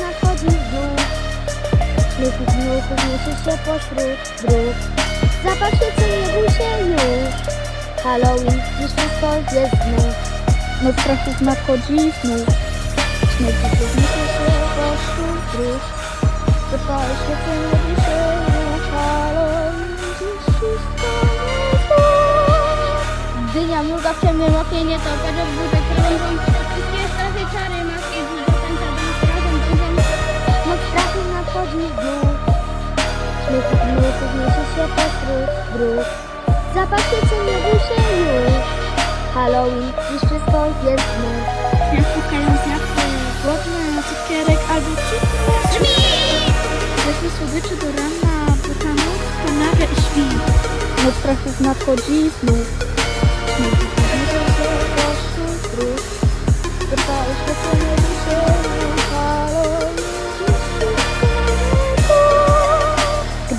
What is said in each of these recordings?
znów. Śmiechów gnuchów niesie się pośród dróg. Zapach nie się już. Halloween, dziś wszystko jest znów. Noc strachów nadchodzi znów. Śmiechów niesie się pośród dróg. Zapach świecy, nie się już. Halloween, dziś wszystko jest znów. Dynia mruga w ciemnym oknie, nie to każe w butek nadchodzi znów. Śmiechów gnuchów niesie się pośród dróg. Zapach nie bój się już. Halloween, dziś wszystko jest znów. Jak pukają wiatry, głodne cukierek albo wszystko. Weźmy słodyczy do rana, bo ta noc pomawia i śpi. Noc strachów nadchodzi znów.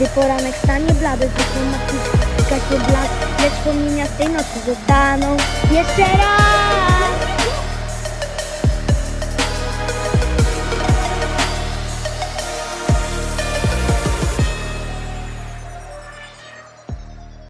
Gdy poranek stanie blady, to na gaśnie blask, lecz wspomnienia z tej nocy zostaną jeszcze raz.